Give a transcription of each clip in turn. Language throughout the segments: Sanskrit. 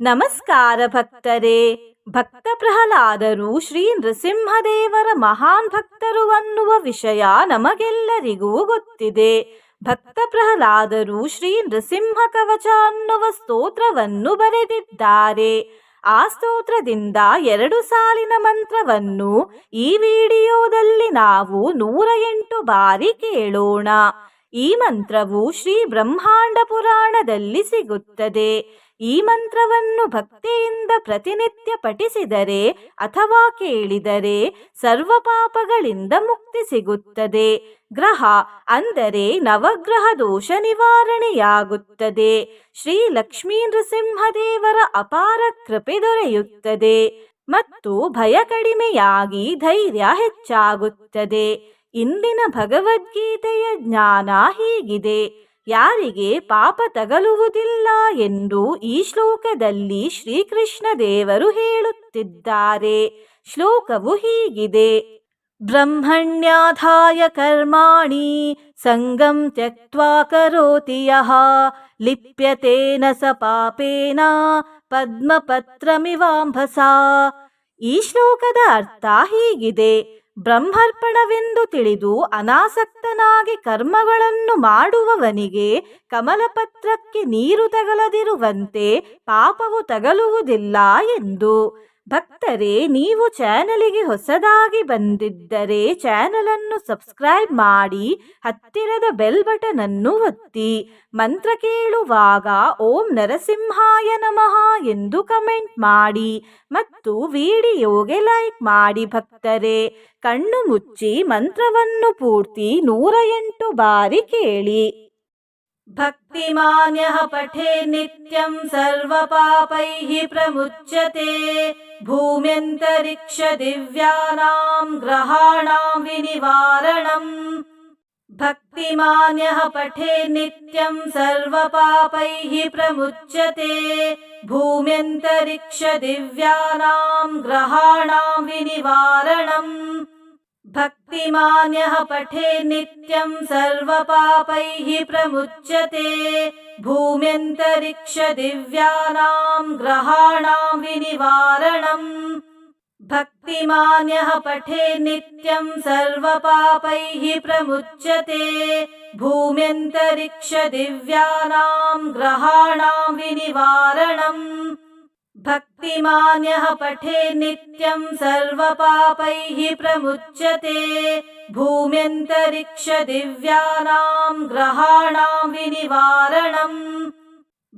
ನಮಸ್ಕಾರ ಭಕ್ತರೇ. ಭಕ್ತ ಪ್ರಹ್ಲಾದರು ಶ್ರೀ ನೃಸಿಂಹದೇವರ ಮಹಾನ್ ಭಕ್ತರು ಅನ್ನುವ ವಿಷಯ ನಮಗೆಲ್ಲರಿಗೂ ಗೊತ್ತಿದೆ. ಭಕ್ತ ಪ್ರಹ್ಲಾದರು ಶ್ರೀ ನೃಸಿಂಹ ಕವಚ ಅನ್ನುವ ಸ್ತೋತ್ರವನ್ನು ಬರೆದಿದ್ದಾರೆ. ಆ ಸ್ತೋತ್ರದಿಂದ ಎರಡು ಸಾಲಿನ ಮಂತ್ರವನ್ನು ಈ ವಿಡಿಯೋದಲ್ಲಿ ನಾವು ನೂರ ಎಂಟು ಬಾರಿ ಕೇಳೋಣ. ಈ ಮಂತ್ರವು ಶ್ರೀ ಬ್ರಹ್ಮಾಂಡ ಪುರಾಣದಲ್ಲಿ ಸಿಗುತ್ತದೆ. ಈ ಮಂತ್ರವನ್ನು ಭಕ್ತಿಯಿಂದ ಪ್ರತಿನಿತ್ಯ ಪಠಿಸಿದರೆ ಅಥವಾ ಕೇಳಿದರೆ ಸರ್ವ ಪಾಪಗಳಿಂದ ಮುಕ್ತಿ ಸಿಗುತ್ತದೆ. ಗ್ರಹ ಅಂದರೆ ನವಗ್ರಹ ದೋಷ ನಿವಾರಣೆಯಾಗುತ್ತದೆ. ಶ್ರೀ ಲಕ್ಷ್ಮೀ ನೃಸಿಂಹದೇವರ ಅಪಾರ ಕೃಪೆ ದೊರೆಯುತ್ತದೆ ಮತ್ತು ಭಯ ಕಡಿಮೆಯಾಗಿ ಧೈರ್ಯ ಹೆಚ್ಚಾಗುತ್ತದೆ. ಇಂದಿನ ಭಗವದ್ಗೀತೆಯ ಜ್ಞಾನ ಹೀಗಿದೆ. ಯಾರಿಗೆ ಪಾಪ ತಗಲುವುದಿಲ್ಲ ಎಂದು ಈ ಶ್ಲೋಕದಲ್ಲಿ ಶ್ರೀಕೃಷ್ಣ ದೇವರು ಹೇಳುತ್ತಿದ್ದಾರೆ. ಶ್ಲೋಕವು ಹೀಗಿದೆ. ಬ್ರಹ್ಮಣ್ಯಾಧಾಯ ಕರ್ಮಾಣಿ ಸಂಗಂ ತ್ಯಕ್ವಾ ಕರೋತಿ ಯಹ ಲಿಪ್ಯತೇನ ಸ ಪಾಪೇನ ಪದ್ಮಪತ್ರಮಿವಾಂಭಸ. ಈ ಶ್ಲೋಕದ ಅರ್ಥ ಹೀಗಿದೆ. ಬ್ರಹ್ಮರ್ಪಣವೆಂದು ತಿಳಿದು ಅನಾಸಕ್ತನಾಗಿ ಕರ್ಮಗಳನ್ನು ಮಾಡುವವನಿಗೆ ಕಮಲಪತ್ರಕ್ಕೆ ನೀರು ತಗಲದಿರುವಂತೆ ಪಾಪವು ತಗಲುವುದಿಲ್ಲ ಎಂದು ಭಕ್ತರೇ, ನೀವು ಚಾನಲಿಗೆ ಹೊಸದಾಗಿ ಬಂದಿದ್ದರೆ ಚಾನಲನ್ನು ಸಬ್ಸ್ಕ್ರೈಬ್ ಮಾಡಿ, ಹತ್ತಿರದ ಬೆಲ್ ಬಟನ್ ಅನ್ನು ಒತ್ತಿ, ಮಂತ್ರ ಕೇಳುವಾಗ ಓಂ ನರಸಿಂಹಾಯ ನಮಃ ಎಂದು ಕಮೆಂಟ್ ಮಾಡಿ ಮತ್ತು ವಿಡಿಯೋಗೆ ಲೈಕ್ ಮಾಡಿ ಭಕ್ತರೇ, ಕಣ್ಣು ಮುಚ್ಚಿ ಮಂತ್ರವನ್ನು ಪೂರ್ತಿ ನೂರ ಎಂಟು ಬಾರಿ ಕೇಳಿ. भक्तिमान्यः पठे नित्यं सर्वपापैः प्रमुच्यते। भूम्यन्तरिक्षदिव्यानां ग्रहाणां विनिवारणम्। भक्तिमान्यः पठे नित्यं सर्वपापैः प्रमुच्यते। भूम्यन्तरिक्षदिव्यानां ग्रहाणां विनिवारणम् भक्तिमान्यः पठे नित्यं सर्वपापैः प्रमुच्यते। भूम्यन्तरिक्षदिव्यानां ग्रहाणां विनिवारणम् भक्तिमान्यः पठे नित्यं सर्वपापैः प्रमुच्यते। भूम्यन्तरिक्षदिव्यानां ग्रहाणां विनिवारणम् भक्तिमान्यः पठे नित्यं सर्वपापैः प्रमुच्यते। भूम्यन्तरिक्षदिव्यानां ग्रहाणां विनिवारणम्।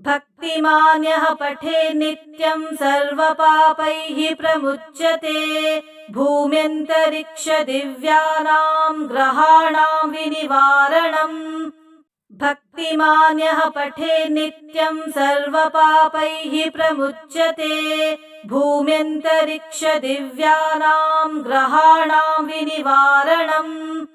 भक्तिमान्यः पठे नित्यं सर्वपापैः प्रमुच्यते। भूम्यन्तरिक्षदिव्यानां ग्रहाणां विनिवारणम् भक्तिमान्यः पठे नित्यं सर्वपापैः प्रमुच्यते। भूम्यन्तरिक्षदिव्यानां ग्रहाणां विनिवारणम्।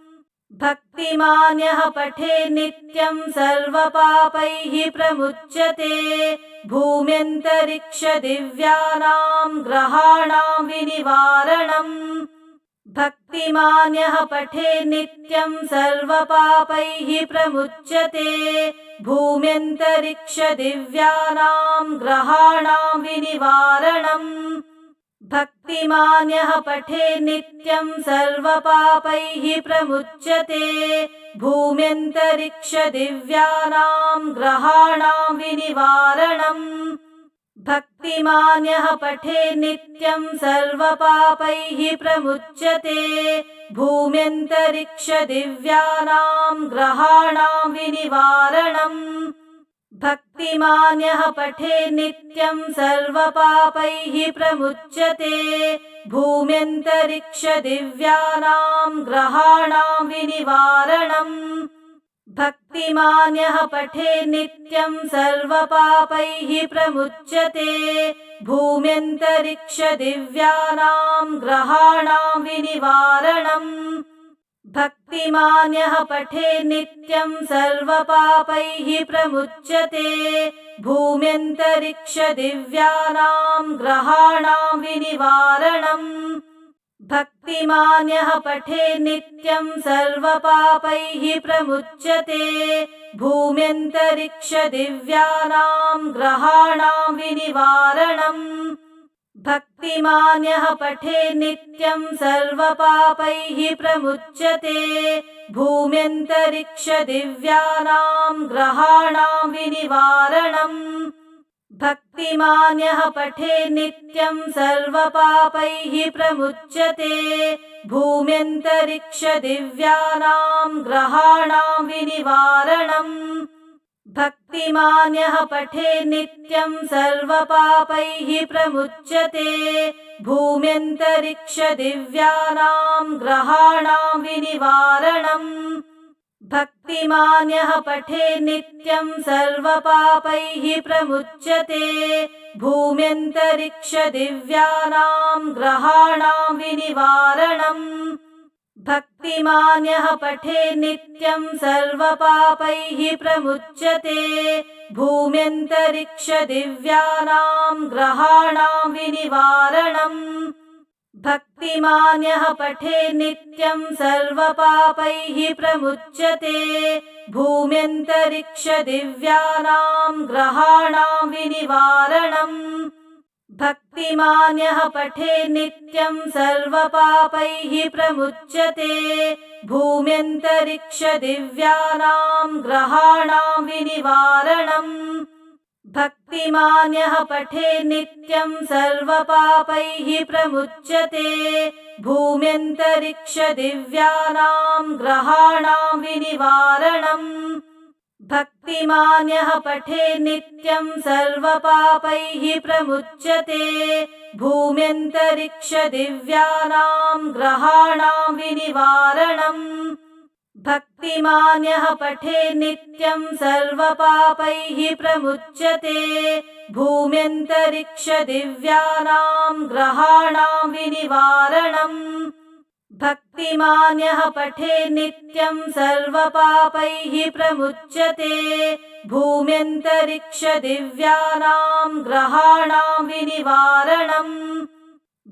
भक्तिमान्यः पठे नित्यं सर्वपापैः प्रमुच्यते। भूम्यन्तरिक्षदिव्यानां ग्रहाणां विनिवारणम् भक्तिमान्यः पठे नित्यं सर्वपापैः प्रमुच्यते। भूम्यन्तरिक्षदिव्यानां ग्रहाणां विनिवारणम्। भक्तिमान्यः पठे नित्यं सर्वपापैः प्रमुच्यते। भूम्यन्तरिक्षदिव्यानां ग्रहाणां विनिवारणम् भक्तिमान्यः पठे नित्यं सर्वपापैः प्रमुच्यते। भूम्यन्तरिक्षदिव्यानां ग्रहाणां विनिवारणम्। भक्तिमान्यः पठे नित्यं सर्वपापैः प्रमुच्यते। भूम्यन्तरिक्षदिव्यानां ग्रहाणां विनिवारणम् भक्तिमान्यः पठे नित्यं सर्वपापैः प्रमुच्यते। भूम्यन्तरिक्षदिव्यानां ग्रहाणां विनिवारणम्। भक्तिमान्यः पठे नित्यं सर्वपापैः प्रमुच्यते। भूम्यन्तरिक्षदिव्यानां ग्रहाणां विनिवारणम् भक्तिमान्यः पठे नित्यं सर्वपापैः प्रमुच्यते। भूम्यन्तरिक्षदिव्यानां ग्रहाणां विनिवारणम् भक्तिमान्यः पठे नित्यं सर्वपापैः प्रमुच्यते। भूम्यन्तरिक्षदिव्यानां ग्रहाणां विनिवारणम् भक्तिमान्यः पठे नित्यं सर्वपापैः प्रमुच्यते। भूम्यन्तरिक्षदिव्यानां ग्रहाणां विनिवारणम् भक्तिमान्यः पठे नित्यं सर्वपापैः प्रमुच्यते। भूम्यन्तरिक्षदिव्यानां ग्रहाणां विनिवारणम् भक्तिमान्यः पठे नित्यं सर्वपापैः प्रमुच्यते। भूम्यन्तरिक्षदिव्यानां ग्रहाणां विनिवारणम् भक्तिमान्यः पठे नित्यं सर्वपापैः प्रमुच्यते। भूम्यन्तरिक्षदिव्यानां ग्रहाणां विनिवारणम् भक्तिमान्यः पठे नित्यं सर्वपापैः प्रमुच्यते। भूम्यन्तरिक्षदिव्यानां ग्रहाणां विनिवारणम्। भक्तिमान्यः पठे नित्यं सर्वपापैः प्रमुच्यते। भूम्यन्तरिक्षदिव्यानां ग्रहाणां विनिवारणम् भक्तिमान्यः पठे नित्यं सर्वपापैः प्रमुच्यते। भूम्यन्तरिक्षदिव्यानां ग्रहाणां विनिवारणम्। भक्तिमान्यः पठे नित्यं सर्वपापैः प्रमुच्यते। भूम्यन्तरिक्षदिव्यानां ग्रहाणां विनिवारणम् भक्तिमान्यः पठे नित्यं सर्वपापैः प्रमुच्यते। भूम्यन्तरिक्षदिव्यानां ग्रहाणां विनिवारणम्। भक्तिमान्यः पठे नित्यं सर्वपापैः प्रमुच्यते। भूम्यन्तरिक्षदिव्यानां ग्रहाणां विनिवारणम्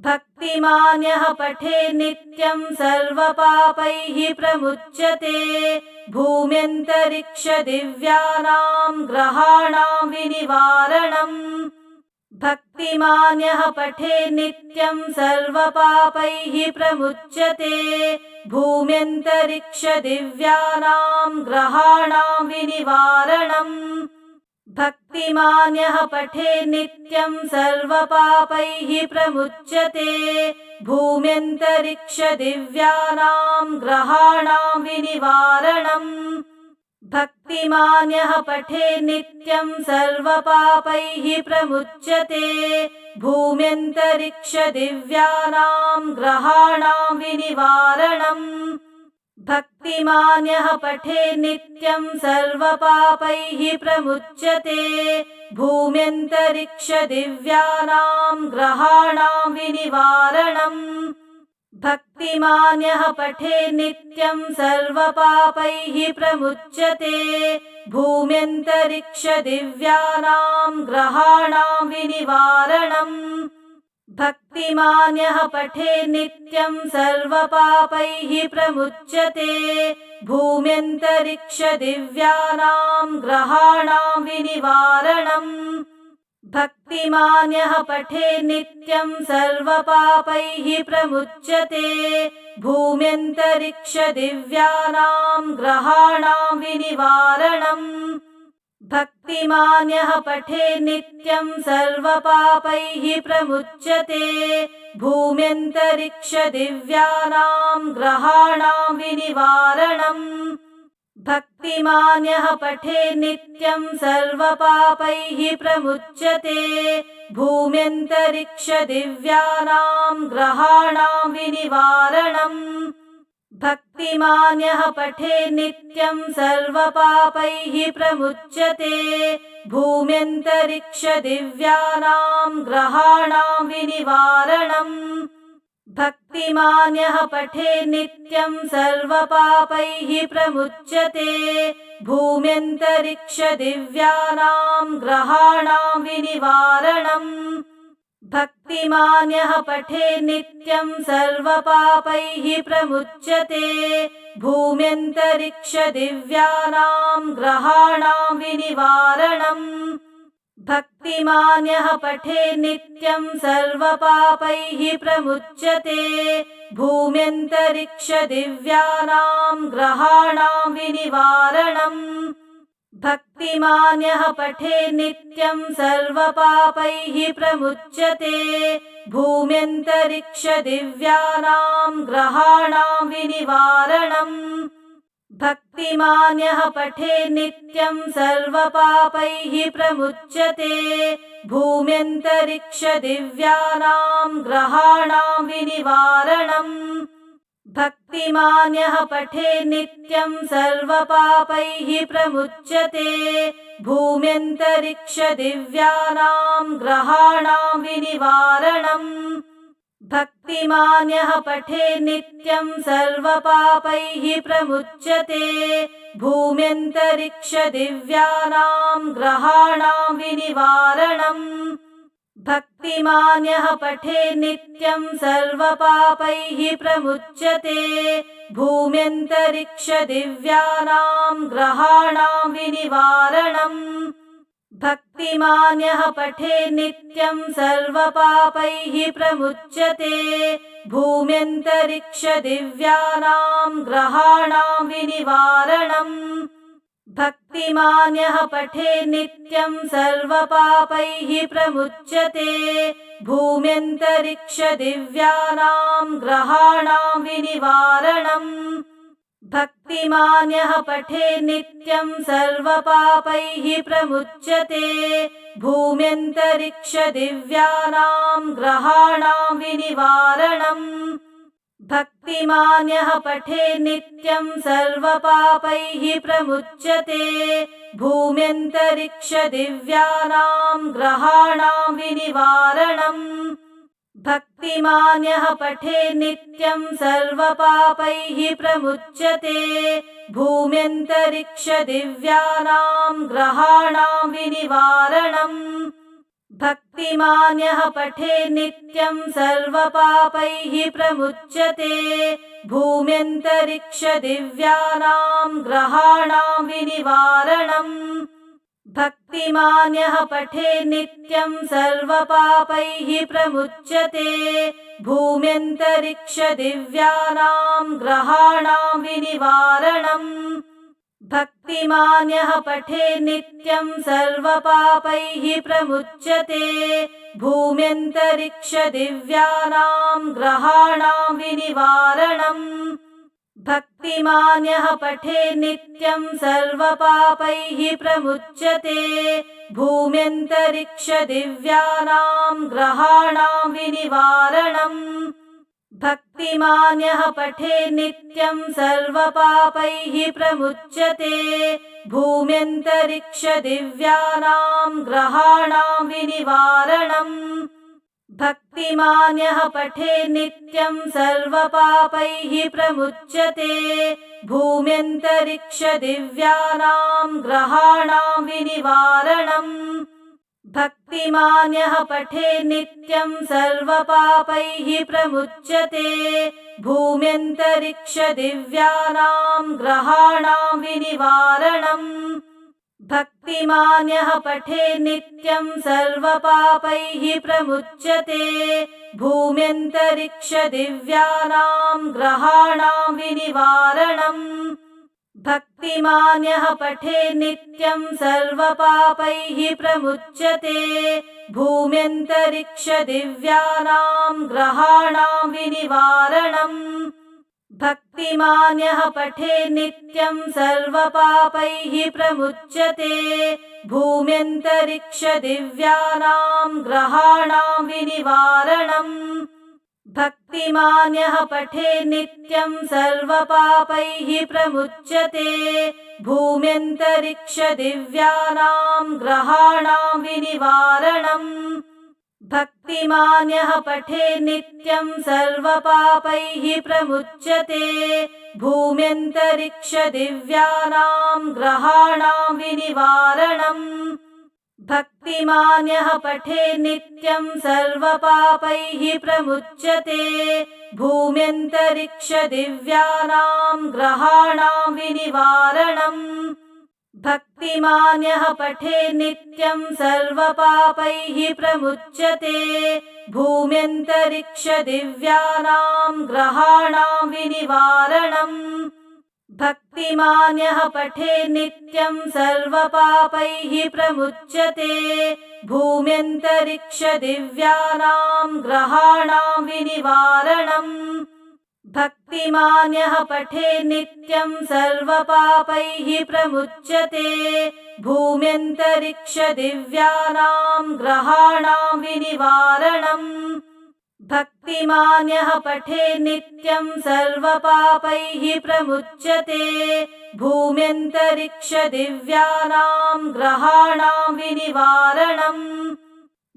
भक्तिमान्यः पठे नित्यं सर्वपापैः प्रमुच्यते। भूम्यन्तरिक्षदिव्यानां ग्रहाणां विनिवारणम्। भक्तिमान्यः पठे नित्यं सर्वपापैः प्रमुच्यते। भूम्यन्तरिक्षदिव्यानां ग्रहाणां विनिवारणम् भक्तिमान्यः पठे नित्यं सर्वपापैः प्रमुच्यते। भूम्यन्तरिक्षदिव्यानां ग्रहाणां विनिवारणम् भक्तिमान्यः पठे नित्यं सर्वपापैः प्रमुच्यते। भूम्यन्तरिक्षदिव्यानां ग्रहाणां विनिवारणम् भक्तिमान्यः पठे नित्यं सर्वपापैः प्रमुच्यते। भूम्यन्तरिक्षदिव्यानां ग्रहाणां विनिवारणम् भक्तिमान्यः पठे नित्यं सर्वपापैः प्रमुच्यते। भूम्यन्तरिक्षदिव्यानां ग्रहाणां विनिवारणम् भक्तिमान्यः पठे नित्यं सर्वपापैः प्रमुच्यते। भूम्यन्तरिक्षदिव्यानां ग्रहाणां विनिवारणम् भक्तिमान्यः पठे नित्यं सर्वपापैः प्रमुच्यते। भूम्यन्तरिक्षदिव्यानां ग्रहाणां विनिवारणम् भक्तिमान्यः पठे नित्यं सर्वपापैः प्रमुच्यते। भूम्यन्तरिक्षदिव्यानां ग्रहाणां विनिवारणम्। भक्तिमान्यः पठे नित्यं सर्वपापैः प्रमुच्यते। भूम्यन्तरिक्षदिव्यानां ग्रहाणां विनिवारणम् भक्तिमान्यः पठे नित्यं सर्वपापैः प्रमुच्यते। भूम्यन्तरिक्षदिव्यानां ग्रहाणां विनिवारणम्। भक्तिमान्यः पठे नित्यं सर्वपापैः प्रमुच्यते। भूम्यन्तरिक्षदिव्यानां ग्रहाणां विनिवारणम् भक्तिमान्यः पठे नित्यं सर्वपापैः प्रमुच्यते। भूम्यन्तरिक्षदिव्यानां ग्रहाणां विनिवारणम्। भक्तिमान्यः पठे नित्यं सर्वपापैः प्रमुच्यते। भूम्यन्तरिक्षदिव्यानां ग्रहाणां विनिवारणम् भक्तिमान्यः पठे नित्यं सर्वपापैः प्रमुच्यते। भूम्यन्तरिक्षदिव्यानां ग्रहाणां विनिवारणम्। भक्तिमान्यः पठे नित्यं सर्वपापैः प्रमुच्यते। भूम्यन्तरिक्षदिव्यानां ग्रहाणां विनिवारणम् भक्तिमान्यः पठे नित्यं सर्वपापैः प्रमुच्यते। भूम्यन्तरिक्षदिव्यानां ग्रहाणां विनिवारणम् भक्तिमान्यः पठे नित्यं सर्वपापैः प्रमुच्यते। भूम्यन्तरिक्षदिव्यानां ग्रहाणां विनिवारणम् भक्तिमान्यः पठे नित्यं सर्वपापैः प्रमुच्यते। भूम्यन्तरिक्षदिव्यानां ग्रहाणां विनिवारणम् भक्तिमान्यः पठे नित्यं सर्वपापैः प्रमुच्यते। भूम्यन्तरिक्षदिव्यानां ग्रहाणां विनिवारणम् भक्तिमान्यः पठे नित्यं सर्वपापैः प्रमुच्यते। भूम्यन्तरिक्षदिव्यानां ग्रहाणां विनिवारणम् भक्तिमान्यः पठे नित्यं सर्वपापैः प्रमुच्यते। भूम्यन्तरिक्षदिव्यानां ग्रहाणां विनिवारणम् भक्तिमान्यः पठे नित्यं सर्वपापैः प्रमुच्यते। भूम्यन्तरिक्षदिव्यानां ग्रहाणां विनिवारणम्। भक्तिमान्यः पठे नित्यं सर्वपापैः प्रमुच्यते। भूम्यन्तरिक्षदिव्यानां ग्रहाणां विनिवारणम् भक्तिमान्यः पठे नित्यं सर्वपापैः प्रमुच्यते। भूम्यन्तरिक्षदिव्यानां ग्रहाणां विनिवारणम्। भक्तिमान्यः पठे नित्यं सर्वपापैः प्रमुच्यते। भूम्यन्तरिक्षदिव्यानां ग्रहाणां विनिवारणम् भक्तिमान्यः पठे नित्यं सर्वपापैः प्रमुच्यते। भूम्यन्तरिक्षदिव्यानां ग्रहाणां विनिवारणम्। भक्तिमान्यः पठे नित्यं सर्वपापैः प्रमुच्यते। भूम्यन्तरिक्षदिव्यानां ग्रहाणां विनिवारणम् भक्तिमान्यः पठे नित्यं सर्वपापैः प्रमुच्यते। भूम्यन्तरिक्षदिव्यानां ग्रहाणां विनिवारणम्। भक्तिमान्यः पठे नित्यं सर्वपापैः प्रमुच्यते। भूम्यन्तरिक्षदिव्यानां ग्रहाणां विनिवारणम् भक्तिमान्यः पठे नित्यं सर्वपापैः प्रमुच्यते। भूम्यन्तरिक्षदिव्यानां ग्रहाणां विनिवारणम्। भक्तिमान्यः पठे नित्यं सर्वपापैः प्रमुच्यते। भूम्यन्तरिक्षदिव्यानां ग्रहाणां विनिवारणम् भक्तिमान्यः पठे नित्यं सर्वपापैः प्रमुच्यते। भूम्यन्तरिक्षदिव्यानां ग्रहाणां विनिवारणम्। भक्तिमान्यः पठे नित्यं सर्वपापैः प्रमुच्यते। भूम्यन्तरिक्षदिव्यानां ग्रहाणां विनिवारणम् भक्तिमान्यः पठे नित्यं सर्वपापैः प्रमुच्यते। भूम्यन्तरिक्षदिव्यानां ग्रहाणां विनिवारणम् भक्तिमान्यः पठे नित्यं सर्वपापैः प्रमुच्यते। भूम्यन्तरिक्षदिव्यानां ग्रहाणां विनिवारणम् भक्तिमान्यः पठे नित्यं सर्वपापैः प्रमुच्यते। भूम्यन्तरिक्षदिव्यानां ग्रहाणां विनिवारणम् भक्तिमान्यः पठे नित्यं सर्वपापैः प्रमुच्यते। भूम्यन्तरिक्षदिव्यानां ग्रहाणां विनिवारणम् भक्तिमान्यः पठे नित्यं सर्वपापैः प्रमुच्यते। भूम्यन्तरिक्षदिव्यानां ग्रहाणां विनिवारणम् भक्तिमान्यः पठे नित्यं सर्वपापैः प्रमुच्यते। भूम्यन्तरिक्षदिव्यानां ग्रहाणां विनिवारणम् भक्तिमान्यः पठे नित्यं सर्वपापैः प्रमुच्यते। भूम्यन्तरिक्षदिव्यानां ग्रहाणां विनिवारणम्।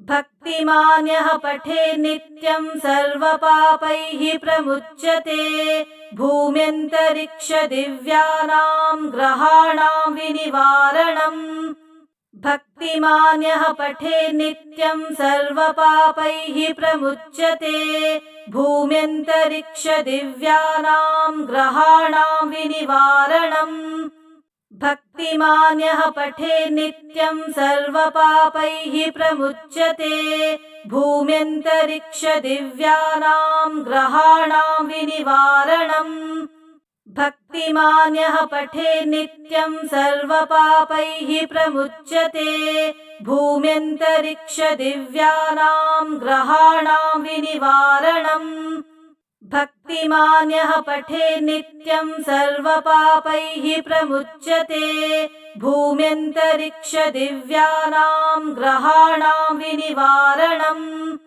भक्तिमान्यः पठे नित्यं सर्वपापैः प्रमुच्यते। भूम्यन्तरिक्षदिव्यानां ग्रहाणां विनिवारणम् भक्तिमान्यः पठे नित्यं सर्वपापैः प्रमुच्यते। भूम्यन्तरिक्षदिव्यानां ग्रहाणां विनिवारणम्। भक्तिमान्यः पठे नित्यं सर्वपापैः प्रमुच्यते। भूम्यन्तरिक्षदिव्यानां ग्रहाणां विनिवारणम् भक्तिमान्यः पठे नित्यं सर्वपापैः प्रमुच्यते। भूम्यन्तरिक्षदिव्यानां ग्रहाणां विनिवारणम्। भक्तिमान्यः पठे नित्यं सर्वपापैः प्रमुच्यते। भूम्यन्तरिक्षदिव्यानां ग्रहाणां विनिवारणम्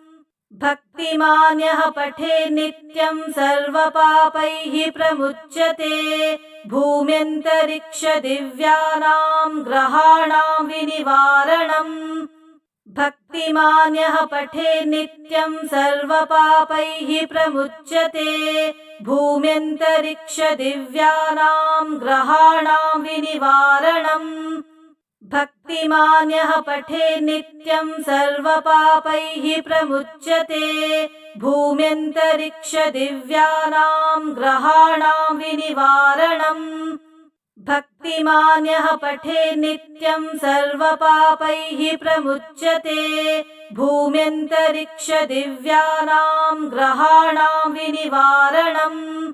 भक्तिमान्यः पठे नित्यं सर्वपापैः प्रमुच्यते। भूम्यन्तरिक्षदिव्यानां ग्रहाणां विनिवारणम्। भक्तिमान्यः पठे नित्यं सर्वपापैः प्रमुच्यते। भूम्यन्तरिक्षदिव्यानां ग्रहाणां विनिवारणम् भक्तिमान्यः पठे नित्यं सर्वपापैः प्रमुच्यते। भूम्यन्तरिक्षदिव्यानां ग्रहाणां विनिवारणम्। भक्तिमान्यः पठे नित्यं सर्वपापैः प्रमुच्यते। भूम्यन्तरिक्षदिव्यानां ग्रहाणां विनिवारणम्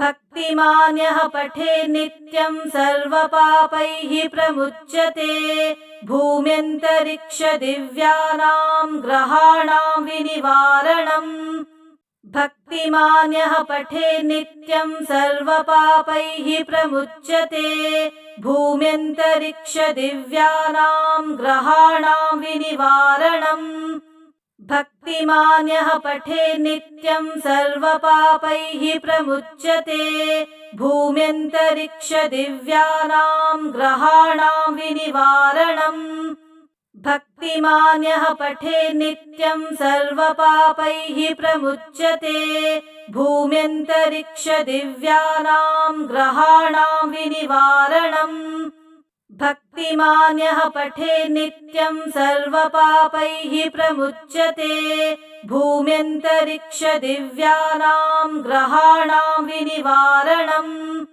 भक्तिमान्यः पठे नित्यं सर्वपापैः प्रमुच्यते। भूम्यन्तरिक्षदिव्यानां ग्रहाणां विनिवारणम् भक्तिमान्यः पठे नित्यं सर्वपापैः प्रमुच्यते। भूम्यन्तरिक्षदिव्यानां ग्रहाणां विनिवारणम् भक्तिमान्यः पठे नित्यं सर्वपापैः प्रमुच्यते। भूम्यन्तरिक्षदिव्यानां ग्रहाणां विनिवारणम् भक्तिमान्यः पठे नित्यं सर्वपापैः प्रमुच्यते। भूम्यन्तरिक्षदिव्यानां ग्रहाणां विनिवारणम् भक्तिमान्यः पठे नित्यं सर्वपापैः प्रमुच्यते। भूम्यन्तरिक्षदिव्यानां ग्रहाणां विनिवारणम्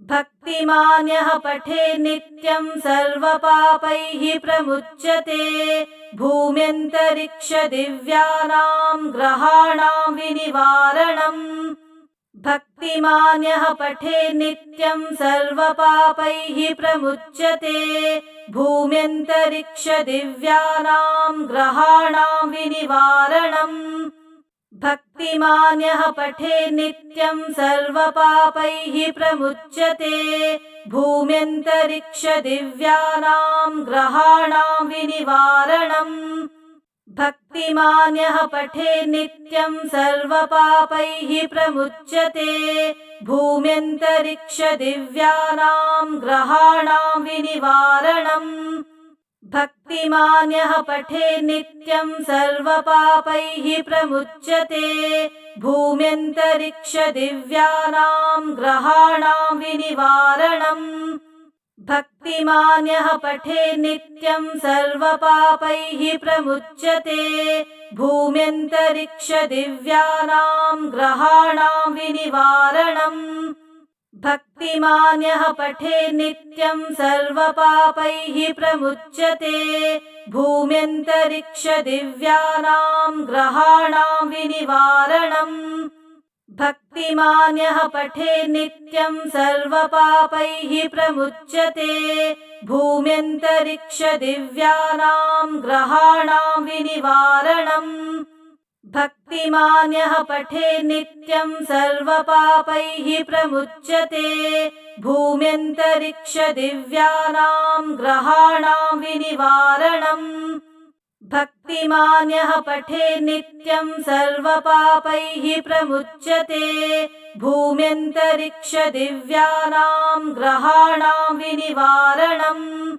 भक्तिमान्यः पठे नित्यं सर्वपापैः प्रमुच्यते। भूम्यन्तरिक्षदिव्यानां ग्रहाणां विनिवारणम् भक्तिमान्यः पठे नित्यं सर्वपापैः प्रमुच्यते। भूम्यन्तरिक्षदिव्यानां ग्रहाणां विनिवारणम् भक्तिमान्यः पठे नित्यं सर्वपापैः प्रमुच्यते। भूम्यन्तरिक्षदिव्यानां ग्रहाणां विनिवारणम् भक्तिमान्यः पठे नित्यं सर्वपापैः प्रमुच्यते। भूम्यन्तरिक्षदिव्यानां ग्रहाणां विनिवारणम्। भक्तिमान्यः पठे नित्यं सर्वपापैः प्रमुच्यते। भूम्यन्तरिक्षदिव्यानां ग्रहाणां विनिवारणम् भक्तिमान्यः पठे नित्यं सर्वपापैः प्रमुच्यते। भूम्यन्तरिक्षदिव्यानां ग्रहाणां विनिवारणम्। भक्तिमान्यः पठे नित्यं सर्वपापैः प्रमुच्यते। भूम्यन्तरिक्षदिव्यानां ग्रहाणां विनिवारणम् भक्तिमान्यः पठे नित्यं सर्वपापैः प्रमुच्यते। भूम्यन्तरिक्षदिव्यानां ग्रहाणां विनिवारणम्। भक्तिमान्यः पठे नित्यं सर्वपापैः प्रमुच्यते। भूम्यन्तरिक्षदिव्यानां ग्रहाणां विनिवारणम् भक्तिमान्यः पठे नित्यं सर्वपापैः प्रमुच्यते। भूम्यन्तरिक्षदिव्यानां ग्रहाणां विनिवारणम्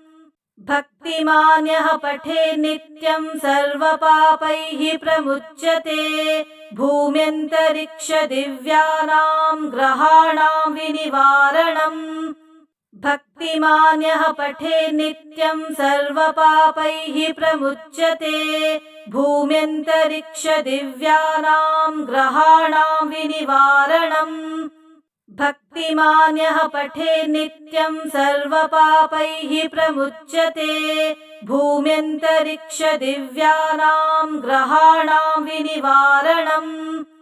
भक्तिमान्यः पठे नित्यं सर्वपापैः प्रमुच्यते। भूम्यन्तरिक्षदिव्यानां ग्रहाणां विनिवारणम् भक्तिमान्यः पठे नित्यं सर्वपापैः प्रमुच्यते। भूम्यन्तरिक्षदिव्यानां ग्रहाणां विनिवारणम् भक्तिमान्यः पठे नित्यं सर्वपापैः प्रमुच्यते। भूम्यन्तरिक्षदिव्यानां ग्रहाणां विनिवारणम्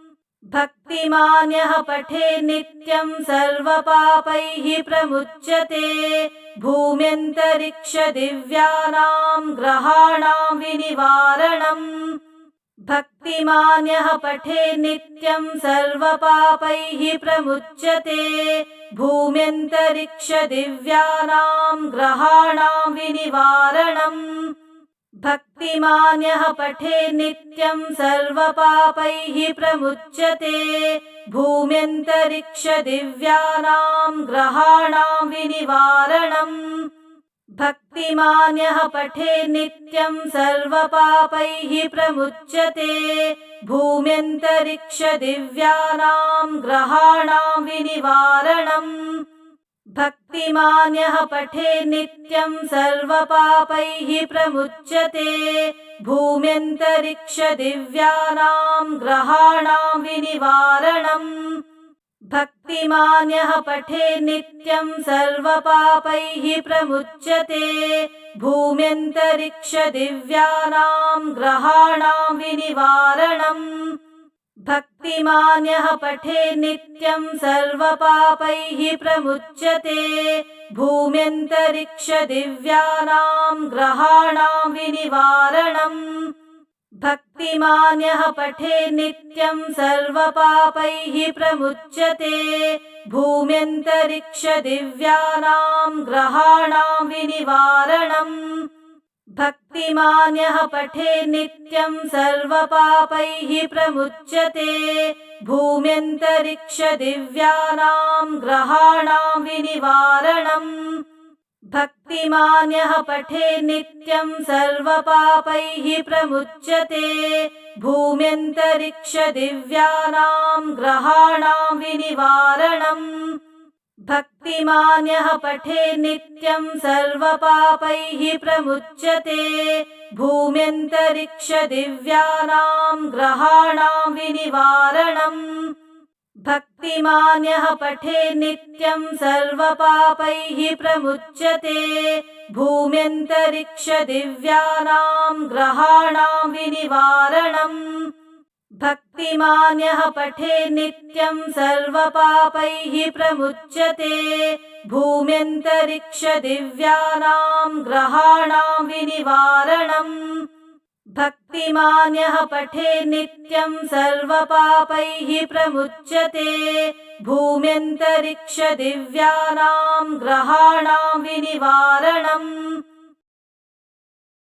भक्तिमान्यः पठे नित्यं सर्वपापैः प्रमुच्यते। भूम्यन्तरिक्षदिव्यानां ग्रहाणां विनिवारणम् भक्तिमान्यः पठे नित्यं सर्वपापैः प्रमुच्यते। भूम्यन्तरिक्षदिव्यानां ग्रहाणां विनिवारणम् भक्तिमान्यः पठे नित्यं सर्वपापैः प्रमुच्यते। भूम्यन्तरिक्षदिव्यानां ग्रहाणां विनिवारणम् भक्तिमान्यः पठे नित्यं सर्वपापैः प्रमुच्यते। भूम्यन्तरिक्षदिव्यानां ग्रहाणां विनिवारणम् भक्तिमान्यः पठे नित्यं सर्वपापैः प्रमुच्यते। भूम्यन्तरिक्षदिव्यानां ग्रहाणां विनिवारणम्। भक्तिमान्यः पठे नित्यं सर्वपापैः प्रमुच्यते। भूम्यन्तरिक्षदिव्यानां ग्रहाणां विनिवारणम् भक्तिमान्यः पठे नित्यं सर्वपापैः प्रमुच्यते। भूम्यन्तरिक्षदिव्यानां ग्रहाणां विनिवारणम्। भक्तिमान्यः पठे नित्यं सर्वपापैः प्रमुच्यते। भूम्यन्तरिक्षदिव्यानां ग्रहाणां विनिवारणम् भक्तिमान्यः पठे नित्यं सर्वपापैः प्रमुच्यते। भूम्यन्तरिक्षदिव्यानां ग्रहाणां विनिवारणम्। भक्तिमान्यः पठे नित्यं सर्वपापैः प्रमुच्यते। भूम्यन्तरिक्षदिव्यानां ग्रहाणां विनिवारणम् भक्तिमान्यः पठे नित्यं सर्वपापैः प्रमुच्यते। भूम्यन्तरिक्षदिव्यानां ग्रहाणां विनिवारणम्। भक्तिमान्यः पठे नित्यं सर्वपापैः प्रमुच्यते। भूम्यन्तरिक्षदिव्यानां ग्रहाणां विनिवारणम् भक्तिमान्यः पठे नित्यं सर्वपापैः प्रमुच्यते। भूम्यन्तरिक्षदिव्यानां ग्रहाणां विनिवारणम् भक्तिमान्यः पठे नित्यं सर्वपापैः प्रमुच्यते। भूम्यन्तरिक्षदिव्यानां ग्रहाणां विनिवारणम्